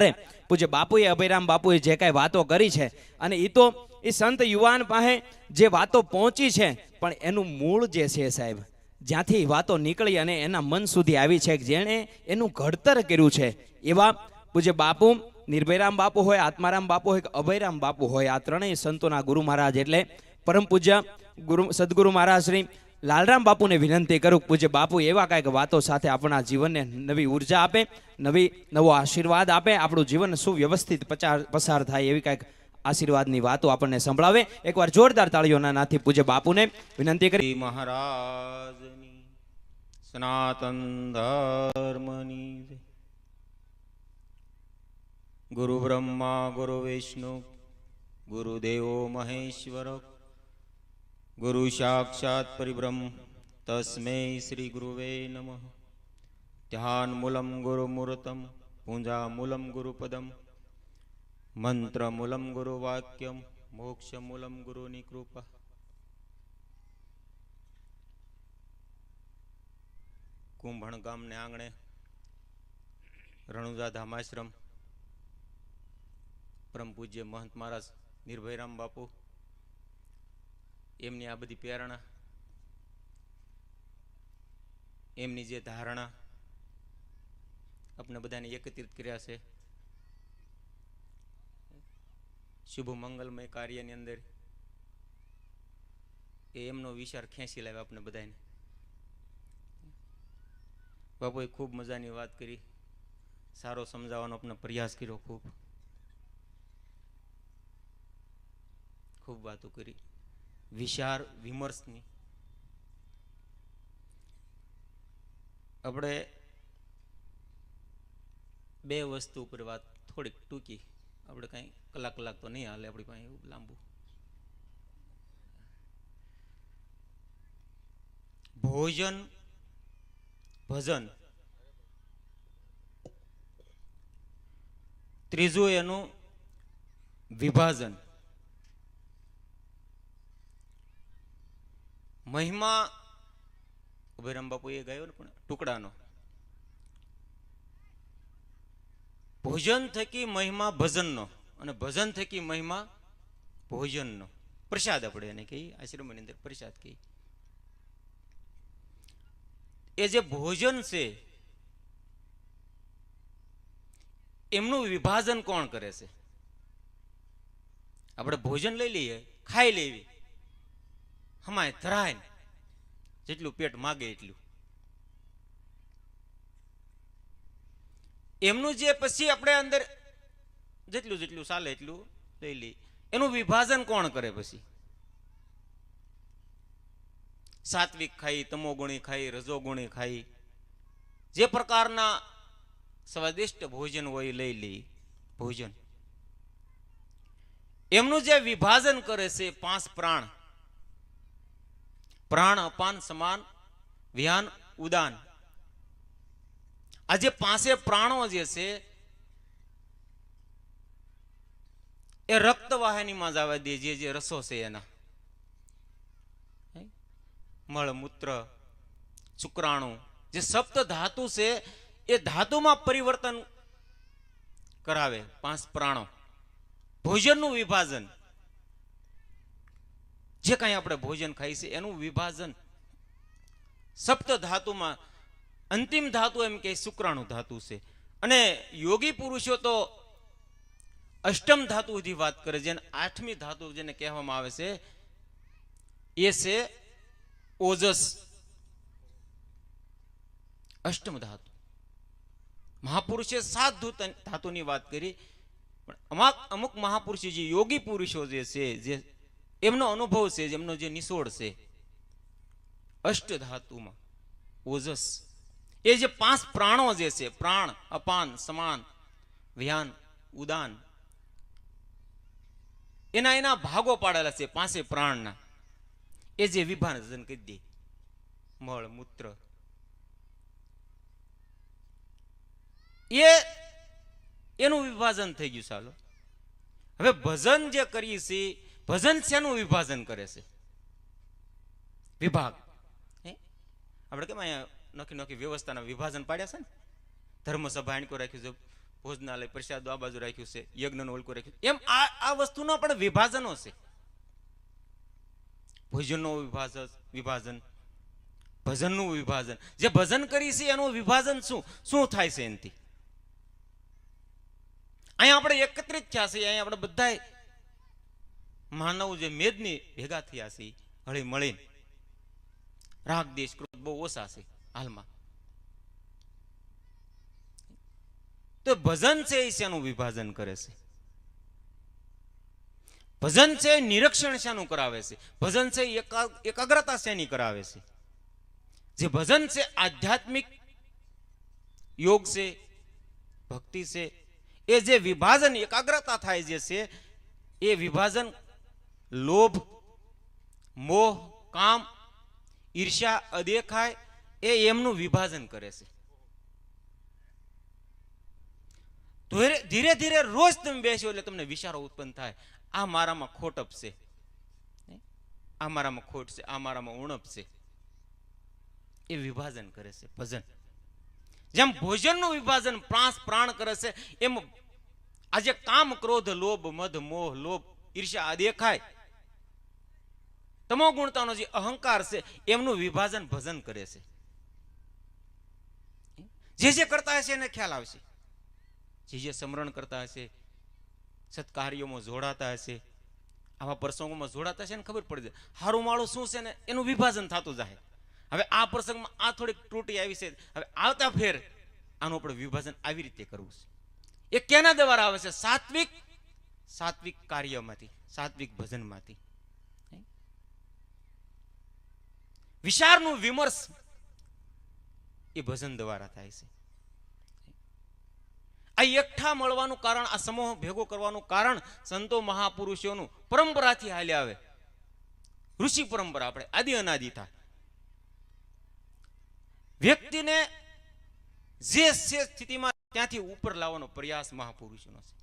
ત્યારે પૂજ્ય બાપુએ અભયરામ બાપુએ જે કાંઈ વાતો કરી છે, અને એ તો એ સંત યુવાન પાસે જે વાતો પહોંચી છે, પણ એનું મૂળ જે છે સાહેબ, જ્યાંથી વાતો નીકળી અને એના મન સુધી આવી છે, જેણે એનું ઘડતર કર્યું છે. એવા પૂજ્ય બાપુ, નિર્ભયરામ બાપુ હોય, આત્મારામ બાપુ હોય કે અભયરામ બાપુ હોય, આ ત્રણેય સંતોના ગુરુ મહારાજ એટલે પરમ પૂજ્ય ગુરુ, સદગુરુ મહારાજ શ્રી લાલરામ બાપુને વિનંતી કરું, પૂજ્ય બાપુ, એવા કાંઈક વાતો સાથે આપણા જીવનને નવી ઊર્જા આપે, નવી, નવો આશીર્વાદ આપે, આપણું જીવન સુવ્યવસ્થિત પસાર થાય એવી કાંઈક આશીર્વાદની વાતો આપણને સંભળાવે એકવાર જોરદાર તાળીઓના નાથી પૂજ્ય બાપુને વિનંતી કરી મહારાજની સનાતન ધર્મની. ગુરુ બ્રહ્મા, ગુરુ વિષ્ણુ, ગુરુદેવો મહેશ્વર ગુરુ સાક્ષાત પરિબ્રહ્મ તસ્મે શ્રી ગુરુવે નમ ધ્યાન મૂલમ ગુરુ મૂર્તમ પૂજા મૂલમ ગુરુપદમ મંત્ર મૂલમ ગુરુવાક્યમ મોક્ષ મૂલમ ગુરુની કૃપા કુંભણ ગામને આંગણે રણુજા ધામાશ્રમ પરમ પૂજ્ય મહંત મહારાજ નિર્ભયરામ બાપુ એમની આ બધી પ્રેરણા, એમની જે ધારણા આપણે બધાને એકત્રિત કર્યા છે. શુભ મંગલમય કાર્યની અંદર એ એમનો વિચાર ખેંચી લાવ્યો આપણે બધાને. બાપુએ ખૂબ મજાની વાત કરી. સારો સમજાવવાનો આપણે પ્રયાસ કર્યો ખૂબ. ખૂબ વાતો કરી. વિચાર, વિમર્શની. આપણે બે વસ્તુ ઉપર વાત થોડીક ટૂંકી. આપણે કાંઈ કલાક કલાક તો નહીં હાલે આપણી પાસે, એવું લાંબુ. ભોજન, ભજન. ત્રીજું એનું વિભાજન. મહિમા ઉભેરામ બાપુ એ ગાયો ને પણ ટુકડાનો. ભોજન થકી મહિમા ભજનનો અને ભજન થકી મહિમા ભોજનનો. પ્રસાદ આપણે એને કહીએ, આશ્રમની અંદર પ્રસાદ કહીએ. એ જે ભોજન છે, એમનું વિભાજન કોણ કરે છે? આપણે ભોજન લઈ લઈએ, ખાઈ લેવી. હમાય ધરાય. જેટલું પેટ માગે એટલું. એમનું જે પછી આપણે અંદર જેટલું જેટલું ચાલે એટલું લઈ લઈ એનું વિભાજન કોણ કરે પછી? સાત્વિક ખાઈ, તમોગુણી ખાઈ, રજોગુણી ખાઈ. જે પ્રકારના સ્વાદિષ્ટ ભોજન હોય લઈ લે ભોજન. એમનું જે વિભાજન કરે છે પાંચ પ્રાણ પ્રાણ, અપાન, સમાન વ્યાન ઉદાન. આ જે પાસે પ્રાણો જે છે, એ રક્તવાહિનીમાં જવા દે, જે જે રસો છે એના. મળમૂત્ર, શુક્રાણુ, જે સપ્ત ધાતુ છે, એ ધાતુમાં પરિવર્તન કરાવે પાંચ પ્રાણો. ભોજનનું વિભાજન. જે કાંઈ આપણે ભોજન ખાઈ છે, એનું વિભાજન સપ્ત ધાતુમાં, અંતિમ ધાતુ એમ કે શુક્રાણુ ધાતુ છે. અને યોગી પુરુષો તો અષ્ટમ ધાતુ સુધી વાત કરે જેને આઠમી ધાતુ જેને કહેવામાં આવે છે, એ છે ઓજસ. અષ્ટમ ધાતુ. મહાપુરુષે સાત ધૂત- ધાતુની વાત કરી, પણ અમુક મહાપુરુષો જે યોગી પુરુષો જે છે, જે એમનો અનુભવ છે એમનો જે નિસોડ છે. અષ્ટ ધાતુમાં ઓજસ. એ જે પાંચ પ્રાણો જે છે, પ્રાણ, અપાન, સમાન, વ્યાન, ઉદાન, એના એના ભાગો પાડેલા છે પાંચે પ્રાણના. એ જે વિભાજન કરી દે. મળ, મૂત્ર. એ એનું વિભાજન થઈ ગયું ચાલો હવે ભજન જે કરીએ છીએ ભજન શેનું વિભાજન કરે છે? વિભાગ. આપણે કેમ અહીંયા નોખી નોખી વ્યવસ્થાના વિભાજન પાડ્યા છે ને? ધર્મસભા આણકો રાખ્યું છે, ભોજનાલય, પ્રસાદ આ બાજુ રાખ્યું છે, યજ્ઞનું ઓલકું રાખ્યું એમ આ આ વસ્તુનો પણ વિભાજનો છે. ભોજનનો વિભાજન વિભાજન, ભજનનું વિભાજન. જે ભજન કરી છે એનું વિભાજન શું? શું થાય છે એનાથી? અહીંયા આપણે એકત્રિત થયા છે અહીંયા આપણે બધા માનવ જે મેદની ભેગા થયા છે હળી મળીને. રાગ દેશ ક્રોધ બહુ ઓછા છે હાલમાં. તો ભજન છે એ શેનું વિભાજન કરે છે? ભજન છે નિરક્ષણ શેનું કરાવે છે? ભજન છે એકાગ્રતા શેની કરાવે છે? જે ભજન છે આધ્યાત્મિક યોગ છે, ભક્તિ છે, એ જે વિભાજન, એકાગ્રતા થાય જે છે, એ વિભાજન લોભ, મોહ, કામ, ઈર્ષ્યા, અદેખાય, એ એમનું વિભાજન કરે છે. ધીરે ધીરે રોજ તમે બેસો એટલે તમને વિચારો ઉત્પન્ન થાય, આ મારામાં ખોટપ છે. આ મારામાં ખોટ છે, આ મારામાં ઉણપ છે. એ વિભાજન કરે છે, ભજન. જેમ ભોજનનું વિભાજન પ્રાસ પ્રાણ કરે છે, એમ આજે કામ, ક્રોધ, લોભ, મધ, મોહ, લોભ, ઈર્ષ્યા આ દેખાય તમો ગુણતાનો જે અહંકાર છે, એમનું વિભાજન ભજન કરે છે. જે જે કરતા હશે એને ખ્યાલ આવશે. જે જે સમરણ કરતા હશે, સત્કાર્યોમાં જોડાતા હશે, આવા પ્રસંગોમાં જોડાતા હશે ને ખબર પડી જાય. હારું માળું શું છે ને, એનું વિભાજન થતું જાય હવે આ પ્રસંગમાં આ થોડીક ત્રુટી આવી છે. હવે આવતા ફેર આનું આપણે વિભાજન આવી રીતે કરવું છે. એ કેના દ્વારા આવે છે? સાત્વિક સાત્વિક કાર્યમાંથી, સાત્વિક ભજનમાંથી હે? વિચારનું વિમર્શ એ ભજન દ્વારા થાય છે. આ એકઠા મળવાનું કારણ, આ સમૂહ ભેગો કરવાનું કારણ સંતો મહાપુરુષોનું પરંપરાથી હાલ્યા આવે. ઋષિ પરંપરા આપણે, આદિ અનાદિ થાય. વ્યક્તિને જે સ્થિતિમાં ત્યાંથી ઉપર લાવવાનો પ્રયાસ મહાપુરુષોનો છે.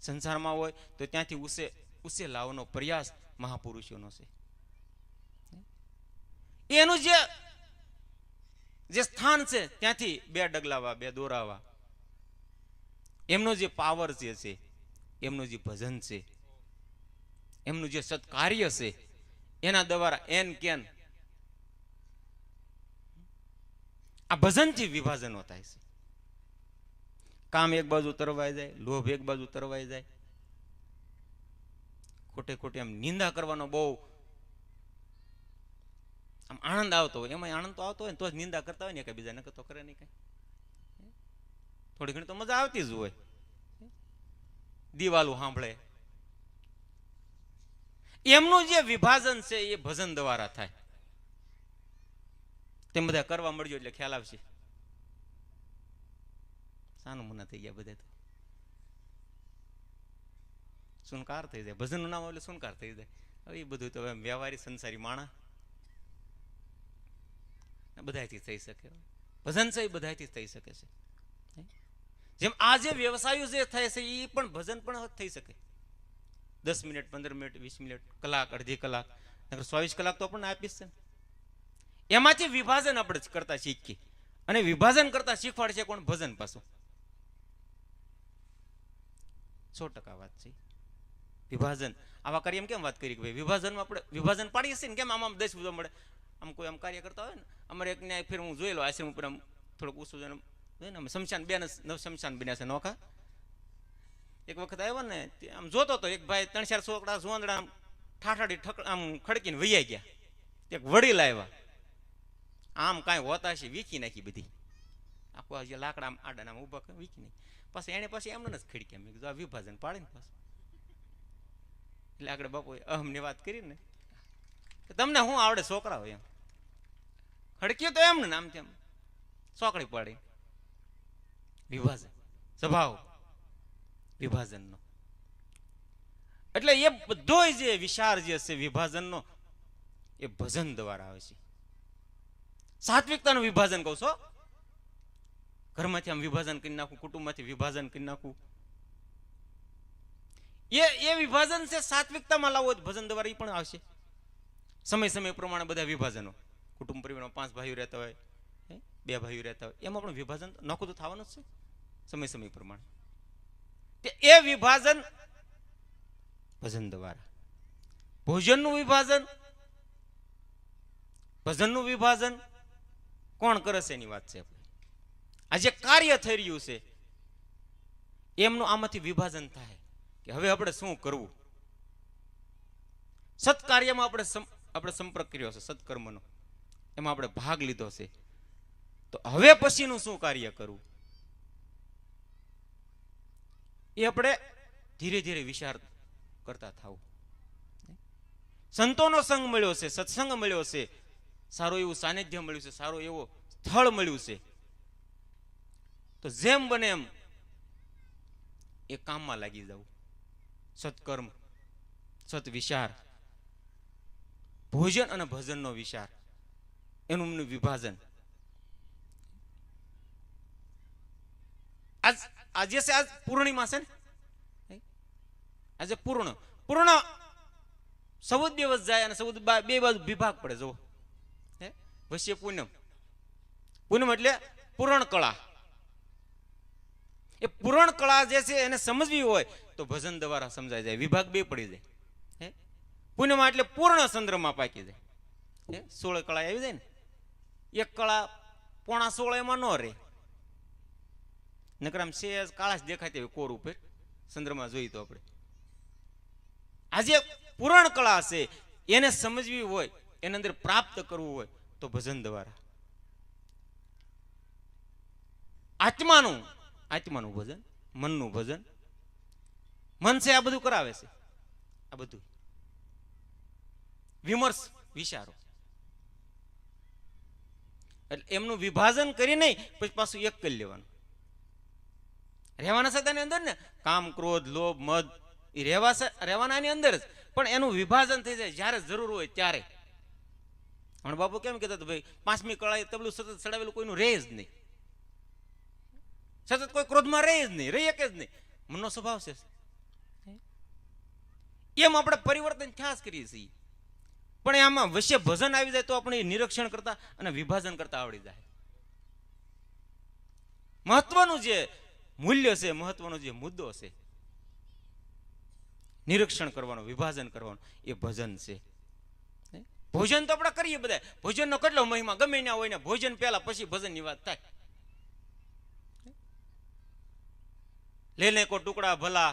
સંસારમાં હોય તો ત્યાંથી ઉસે ઉસે લાવવાનો પ્રયાસ મહાપુરુષોનો છે. એનું જે જે સ્થાન છે, ત્યાંથી બે ડગલાવા, બે દોરાવા. એમનો જે પાવર જે છે, એમનું જે ભજન છે, એમનું જે સત્કાર્ય છે, એના દ્વારા એન કેન આ ભજનથી વિભાજનો થાય છે. કામ એક બાજુ તરવાઈ જાય, લોભ એક બાજુ તરવાઈ જાય. ખોટે ખોટે આમ નિંદા કરવાનો બહુ આમ આનંદ આવતો હોય એમાં આનંદ તો આવતો હોય ને, તો જ નિંદા કરતા હોય ને કઈ બીજા તો કરે નહીં કઈ. થોડી ઘણી તો મજા આવતી જ હોય. દિવાલું સાંભળે. એમનું જે વિભાજન છે એ ભજન દ્વારા થાય. તેમ બધા કરવા મળજો એટલે ખ્યાલ આવશે. સાનું મુના થઈ ગયા બધા તો. સુનકાર થઈ જાય. ભજનનું નામ એટલે સુનકાર થઈ જાય. હવે એ બધું તો વ્યવહારી સંસારી માણા. બધાથી થઈ શકે. ભજન છે એ બધાથી થઈ શકે છે. જેમ આ જે વ્યવસાયો જે થાય છે એ પણ ભજન પણ થઈ શકે. દસ મિનિટ, પંદર મિનિટ, વીસ મિનિટ, કલાક, અડધી કલાક. ચોવીસ કલાક તો આપણને આપીશ છે. એમાંથી વિભાજન આપણે કરતા શીખીએ. અને વિભાજન કરતા શીખવાડશે કોણ? ભજન પાછું. સો ટકા વાત છે. વિભાજન. આવા કરી એમ કેમ વાત કરી કે ભાઈ, વિભાજનમાં આપણે વિભાજન પાડીએ છીએ ને કેમ આમ આમ દસ બધો મળે? આમ કોઈ આમ કાર્ય કરતા હોય ને, અમારે એક ન્યાય ફેર હું જોયેલો, આશ્રમ ઉપર આમ થોડુંક ઓછું જોઈને જોયું ને, અમે શમશાન બે નવ શમશાન બન્યા છે નોખા. એક વખત આવ્યો ને આમ જોતો તો એક ભાઈ ત્રણ ચાર છોકરા સુવાંદડા આમ ઠાઠાડી ઠક, આમ ખડકીને વૈયા ગયા. એક વડીલ આવ્યા. આમ કાંઈ હોતા છે, વીખી નાખી બધી. આખું જે લાકડા આમ આડા આમ ઊભા કરી વીખી નાખી. પછી એને પછી એમને જ ખીડકી મેં કીધું, આ વિભાજન પાડે ને પાછું. એટલે આગળ બાપુ અહમની વાત કરી ને કે તમને શું આવડે છોકરા હોય એમ? ખડક્યું તો એમને નામ તેમ. સોકડી પાડી. વિભાજન. સ્વભાવ. વિભાજનનો. એટલે એ બધો જે વિચાર જે છે વિભાજનનો, એ ભજન દ્વારા આવે છે. સાત્વિકતાનું વિભાજન કહું છો? ઘરમાંથી આમ વિભાજન કરી નાખું, કુટુંબમાંથી વિભાજન કરી નાખું. એ એ વિભાજન છે સાત્વિકતામાં લાવો તો ભજન દ્વારા એ પણ આવશે. સમય સમય પ્રમાણે બધા વિભાજનો. કુટુંબ પરિવારમાં પાંચ ભાઈઓ રહેતા હોય બે ભાઈઓ રહેતા હોય, એમાં પણ વિભાજન નખું તો થવાનું જ છે, સમય સમય પ્રમાણે. એ વિભાજન ભજન દ્વારા. ભોજનનું વિભાજન, ભજનનું વિભાજન કોણ કરે છે એની વાત છે આપણે. આ જે કાર્ય થઈ રહ્યું છે, એમનું આમાંથી વિભાજન થાય કે હવે આપણે શું કરવું? સત્કાર્યમાં આપણે આપણે સંપર્ક કર્યો છે સત્કર્મનો. એમાં આપણે ભાગ લીધો છે તો હવે પછીનું શું કાર્ય કરવું? એ આપણે ધીરે ધીરે વિચાર કરતા થાવ. સંતોનો સંગ મળ્યો છે સત્સંગ મળ્યો છે સારું એવું સાનિધ્ય મળ્યું છે, સારું એવો સ્થળ મળ્યું છે. તો જેમ બને એમ એ કામમાં લાગી જવું. સત્કર્મ સત વિચાર ભોજન અને ભજનનો વિચાર. એનું વિભાજન. આજ આજે છે આજ પૂર્ણિમા છે ને? આજે પૂર્ણ. પૂર્ણ સૌ દિવસ જાય અને સૌ બા- બાજુ વિભાગ પડે જો હે? વશ્ય પૂનમ. પૂનમ એટલે પૂરણ કળા એ પૂરણ કળા જે છે એને સમજવી હોય તો ભજન દ્વારા સમજાઈ જાય. વિભાગ બે પડી જાય. પૂનમમાં એટલે પૂર્ણ ચંદ્રમાં પાકી જાય. એ સોળ કળા આવી જાય ને, એક કળા પોણા સોળ એમાં ન રહે. નકરામ સેજ કાળા જ દેખાતી હોય કોર ઉપર ચંદ્રમાં જોઈએ તો આપણે. આજે પુરાણ કળા છે, એને સમજવી હોય, એની અંદર પ્રાપ્ત કરવું હોય, તો ભજન દ્વારા. આત્માનું આત્માનું ભજન, મનનું ભજન, મન છે આ બધું કરાવે છે. આ બધું. વિમર્શ વિચારો. એટલે એમનું વિભાજન કરી નહીં, પછી પાછું એક કરી લેવાનું. રહેવાના સદાની અંદર ને? કામ, ક્રોધ, લોભ, મદ, એ રહેવા રહેવાનાની અંદર જ. પણ એનું વિભાજન થઈ જાય જ્યારે જરૂર હોય ત્યારે. હમણાં બાપુ કેમ કહેતા હતા, ભાઈ, પાંચમી કળાએ તબલું સતત ચડાવેલું કોઈનું રહે જ નહીં. સતત કોઈ ક્રોધમાં રહે જ નહીં, રહી શકે જ નહીં. મનનો સ્વભાવ છે. એમ આપણે પરિવર્તન ખ્યાસ કરીએ છીએ. પણ આમાં વશ્ય ભજન આવી જાય તો આપણે નિરીક્ષણ કરતા અને વિભાજન કરતા આવડી જાય. મહત્વનું જે મૂલ્ય છે, મહત્વનો જે મુદ્દો છે, નિરીક્ષણ કરવાનું, વિભાજન કરવાનું, એ ભજન છે. ભોજન તો આપણે કરીએ બધા ભોજનનો કેટલો મહિમા? ગમે ના હોય ને ભોજન પહેલા પછી ભજનની વાત થાય. લેને કો ટુકડા ભલા,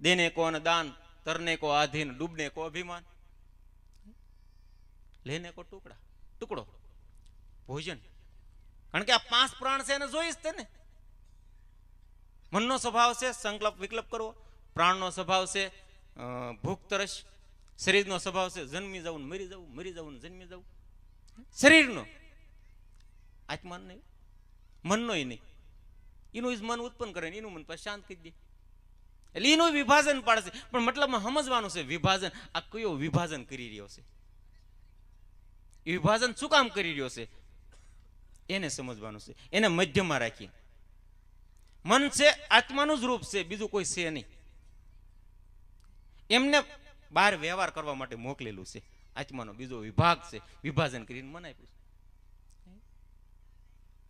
દેને કો દાન તરને કો આધીન, ડૂબને કો અભિમાન. લેને કો ટુકડા. ટુકડો. ભોજન. કારણ કે આ પાંચ પ્રાણ છે એને જોઈશ તેને મનનો સ્વભાવ છે, સંકલ્પ, વિકલ્પ કરવો. પ્રાણનો સ્વભાવ છે ભૂખ, તરસ. શરીરનો સ્વભાવ છે, જન્મી જવું મરી જવું મરી જવું જન્મી જવું. શરીરનો. આત્માન નહીં. મનનો નહીં. એનું જ મન ઉત્પન્ન કરે એનું મન પછી શાંત કરી દે. એટલે એનું વિભાજન પાડશે. પણ મતલબમાં સમજવાનું છે વિભાજન. આ કયો વિભાજન કરી રહ્યો છે? વિભાજન શું કામ કરી રહ્યો છે? એને સમજવાનું છે. એને મધ્યમાં રાખી મન છે, આત્માનું જ રૂપ છે, બીજું કોઈ છે નહીં. એમને બહાર વ્યવહાર કરવા માટે મોકલેલું છે. આત્માનો બીજો વિભાગ છે, વિભાજન કરીને મન આપ્યું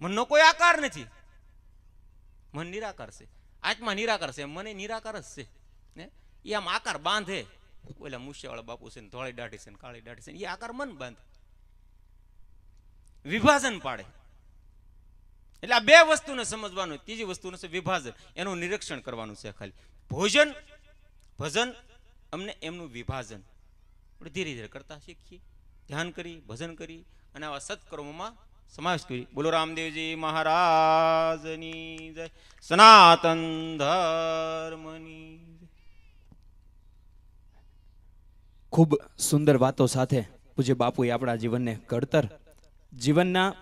મનનો કોઈ આકાર નથી. મન નિરાકાર છે. આત્મા નિરાકાર છે. મને નિરાકાર જ છે. ને? એ આમ આકાર બાંધે. ઓલા મુસ્યાવાળા બાપુ છે ને ધોળી દાઢી છે ને કાળી દાઢી છે એ આકાર મન બાંધે. વિભાજન પાડે. એટલે આ બે વસ્તુને સમજવાનું. ત્રીજી વસ્તુનું છે વિભાજન. એનું નિરીક્ષણ કરવાનું છે ખાલી. ભોજન, ભજન અમને એમનું વિભાજન. આપણે ધીરે ધીરે કરતા શીખીએ. ધ્યાન કરી, ભજન કરી અને આવા સત્કર્મોમાં સમાવેશ કરી. બોલો રામદેવજી મહારાજની જય. સનાતન ધર્મની ખૂબ સુંદર વાતો સાથે પૂજ્ય બાપુએ આપણા જીવનને ઘડતર જીવનના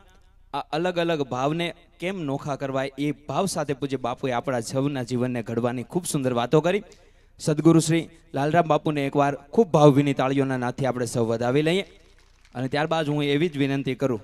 આ અલગ અલગ ભાવને કેમ નોખા કરવા એ ભાવ સાથે પૂજ્ય બાપુએ આપણા સૌના જીવનને ઘડવાની ખૂબ સુંદર વાતો કરી. સદગુરુ શ્રી લાલરામ બાપુને એકવાર ખૂબ ભાવભીની તાળીઓના નાથે આપણે સૌ વધાવી લઈએ. અને ત્યારબાદ હું એવી જ વિનંતી કરું